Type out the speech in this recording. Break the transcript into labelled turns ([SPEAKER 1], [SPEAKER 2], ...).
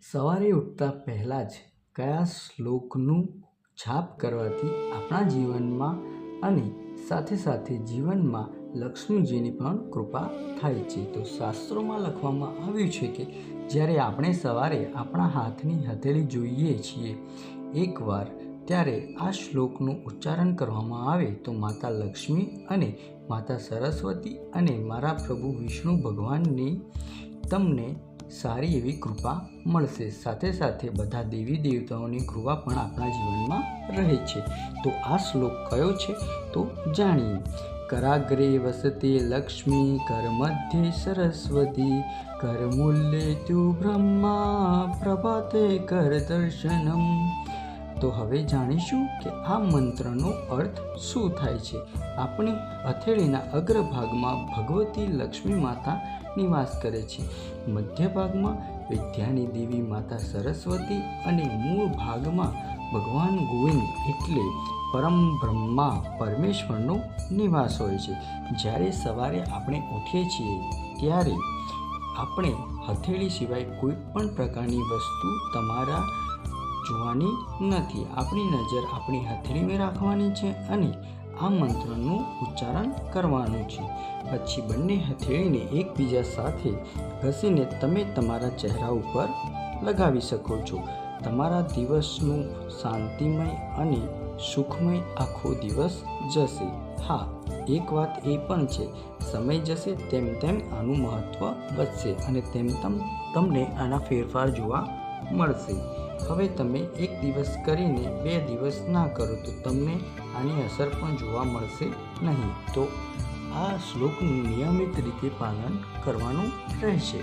[SPEAKER 1] સવારે ઉઠતા પહેલાં જ કયા શ્લોકનું જાપ કરવાથી આપણા જીવનમાં અને સાથે સાથે જીવનમાં લક્ષ્મીજીની પણ કૃપા થાય છે? તો શાસ્ત્રોમાં લખવામાં આવ્યું છે કે જ્યારે આપણે સવારે આપણા હાથની હથેળી જોઈએ છીએ, એકવાર ત્યારે આ શ્લોકનું ઉચ્ચારણ કરવામાં આવે તો માતા લક્ષ્મી અને માતા સરસ્વતી અને મારા પ્રભુ વિષ્ણુ ભગવાનની તમને સારી એવી કૃપા મળશે. સાથે સાથે બધા દેવી દેવતાઓની કૃપા પણ આપણા જીવનમાં રહે છે. તો આ શ્લોક કયો છે? તો જાણીએ. કરાગ્રે વસતે લક્ષ્મી કર મધ્યે સરસ્વતી. કર મૂલ્યે તું બ્રહ્મા પ્રભાતે કર દર્શનમ. તો હવે જાણીશું કે આ મંત્રનો અર્થ શું થાય છે. આપણી હથેળીના અગ્રભાગમાં ભગવતી લક્ષ્મી માતા નિવાસ કરે છે. મધ્ય ભાગમાં વિદ્યાની દેવી માતા સરસ્વતી અને મૂળ ભાગમાં ભગવાન ગોવિંદ એટલે પરમ બ્રહ્મા પરમેશ્વરનો નિવાસ હોય છે. જ્યારે સવારે આપણે ઉઠીએ છીએ ત્યારે આપણે હથેળી સિવાય કોઈ પણ પ્રકારની વસ્તુ તમારા જોવાની નથી. આપણી નજર આપણી હથેળીમાં રાખવાની છે અને આ મંત્રનું ઉચ્ચારણ કરવાનું છે. પછી બંને હથેળીને એકબીજા સાથે ઘસીને તમે તમારા ચહેરા ઉપર લગાવી શકો છો. તમારા દિવસનું શાંતિમય અને સુખમય આખો દિવસ જશે. હા, એક વાત એ પણ છે, સમય જશે તેમ તેમ આનું મહત્ત્વ વધશે અને તેમ તેમ તમને આના ફેરફાર જોવા મળશે. હવે તમે એક દિવસ કરીને બે દિવસ ના કરો તો તમને આની અસર પણ જોવા મળશે નહીં. તો આ શ્લોકનું નિયમિત રીતે પાલન કરવાનું રહેશે.